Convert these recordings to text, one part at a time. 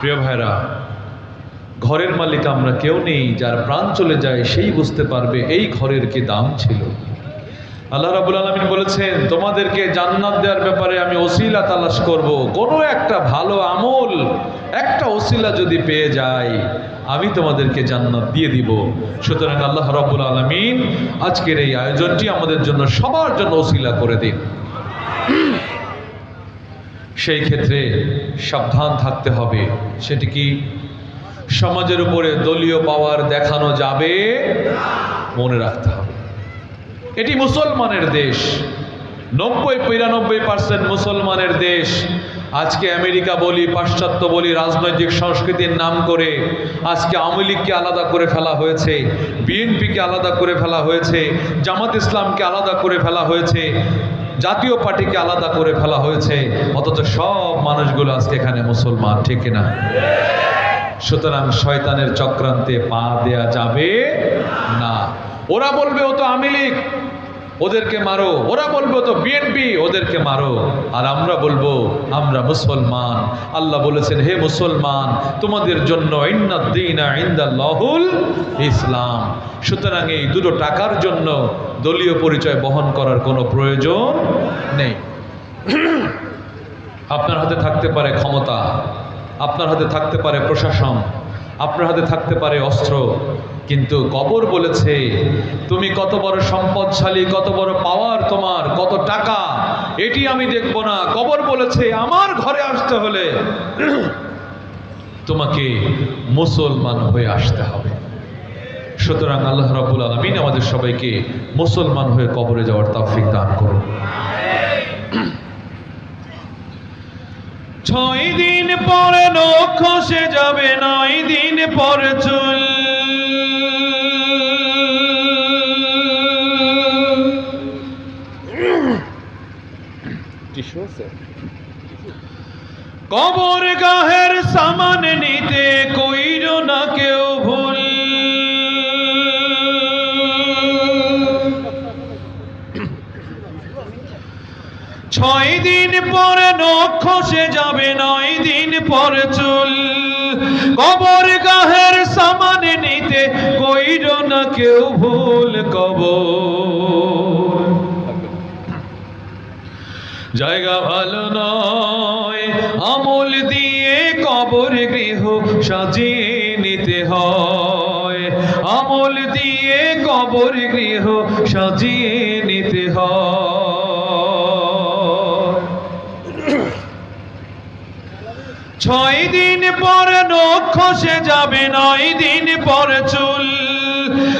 প্রিয় ভাইরা, ঘরের মালিক আমরা কেউ নেই, যার প্রাণ চলে যায় সেই বুঝতে পারবে এই ঘরের কি দাম ছিল। আল্লাহ রাবুল আলমিন বলেছেন, তোমাদেরকে জান্নাত দেওয়ার ব্যাপারে আমি ওসিলা তালাশ করব। কোনো একটা ভালো আমল, একটা ওসিলা যদি পেয়ে যায়, আমি তোমাদেরকে জান্নাত দিয়ে দিব। সুতরাং আল্লাহ রাবুল আলমিন আজকের এই আয়োজনটি আমাদের জন্য সবার জন্য ওসিলা করে দিন। সেই ক্ষেত্রে সাবধান থাকতে হবে। সেটি কি সমাজের উপরে দলীয় পাওয়ার দেখানো যাবে? মনে রাখতে হবে। এটি মুসলমানের দেশ। নব্বই, বিরানব্বই পার্সেন্ট মুসলমানের দেশ। আজকে আমেরিকা বলি, পাশ্চাত্য বলি, রাজনৈতিক সংস্কৃতির নাম করে আজকে আওয়ামী লীগকে আলাদা করে ফেলা হয়েছে, বিএনপিকে আলাদা করে ফেলা হয়েছে, জামাত ইসলামকে আলাদা করে ফেলা হয়েছে। জাতীয় পার্টিকে আলাদা করে ফেলা হয়েছে, অথচ সব মানুষগুলো আজকে এখানে মুসলমান, ঠিক না সুতরাং শয়তানের চক্রান্তে পা দেয়া যাবে না। ওরা বলবে, ও তো আমি লীগ। ওদেরকে মারো। ওরা বলব তো বিএনপি ওদেরকে মারো। আর আমরা বলব, আমরা মুসলমান। আল্লাহ বলেছেন, হে মুসলমান, তোমাদের জন্য ইন্দাল্লাহুল ইসলাম। সুতরাং এই দুটো টাকার জন্য দলীয় পরিচয় বহন করার কোনো প্রয়োজন নেই। আপনার হাতে থাকতে পারে ক্ষমতা, আপনার হাতে থাকতে পারে প্রশাসন, আপনার হাতে থাকতে পারে অস্ত্র কিন্তু কবর বলেছে, তুমি কত বড় সম্পদশালী, কত বড় পাওয়ার তোমার, কত টাকা, এটি আমি দেখব না। কবর বলেছে, আমার ঘরে আসতে হলে তোমাকে মুসলমান হয়ে আসতে হবে। সুতরাং আল্লাহ রাবুল আলমিন আমাদের সবাইকে মুসলমান হয়ে কবরে যাওয়ার তৌফিক দান করুন। ছয় দিন পরে নখ খসে যাবে, নয় দিন পরে কবর গাহের সামান নিতে কইর না কেউ ভুল। ছয় দিন পরে নখ খসে যাবে, নয় দিন পরে চুল। কবর গাহের সামান নিতে কইর না কেউ ভুল কবর। জায়গা ভালো নয়। আমল দিয়ে কবর গৃহ সাজিয়ে নিতে হয়। আমল দিয়ে কবর গৃহ সাজিয়ে নিতে হয়। ছয় দিন পর নখ খসে যাবে, নয় দিন পর চুল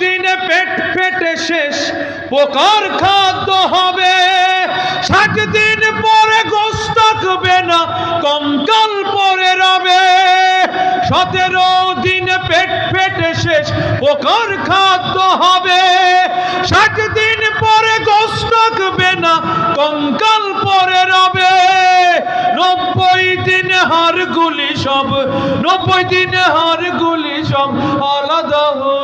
দিনে পেট ফেটে শেষ, পোকার খাদ্য হবে। ষাট দিন পরে গোস থাকবে না কঙ্কাল পরে রবে। সতেরো দিনে পেট ফেটে শেষ, পোকার খাদ্য হবে। ষাট দিন পরে গোস থাকবে না কঙ্কাল পরে রবে। নব্বই দিন হারগুলি সব, নব্বই দিন হারগুলি সব আলাদা হয়ে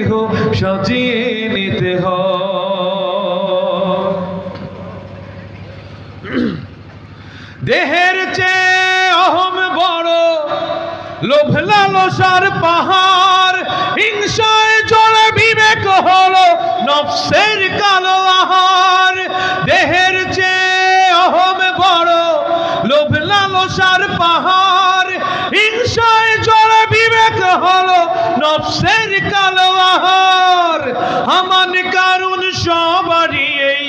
দেহ সাজিয়ে নিতে হ দেহের চেয়ে অহম বড় লোভ লালসার পাহাড়। হিংসায় জলে বিবেক হল নফসের কালো আহার। দেহের চেয়ে অহম বড় লোভ লালসার পাহাড়। হিংসায় জলে বিবেক হলো নফসের কালো আহার। হামান কারণ সবারই এই,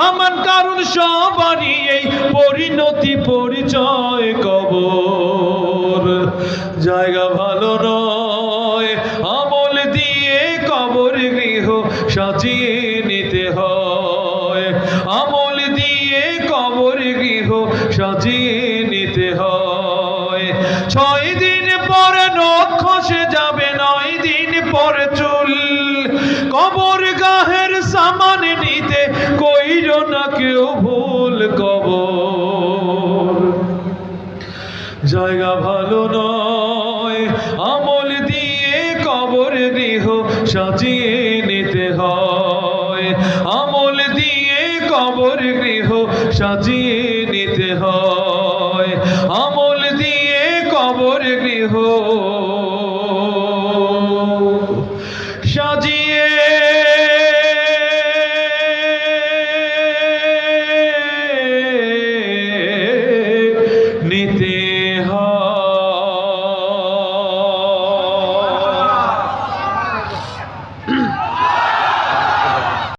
হামান কারণ সবারই এই পরিণতি পরিচয় কবর। জায়গা ভালো নয়, আমল দিয়ে কবর গৃহ সাজিয়ে নিতে হয়। আমল দিয়ে কবর গৃহ সাজিয়ে গাহের সামান নিতে কইর না কেউ ভুল কবর জায়গা ভালো নয়, আমল দিয়ে কবর গৃহ সাজিয়ে নিতে হয়। আমল দিয়ে কবর গৃহ সাজিয়ে নিতে হয়। আমল দিয়ে কবর গৃহ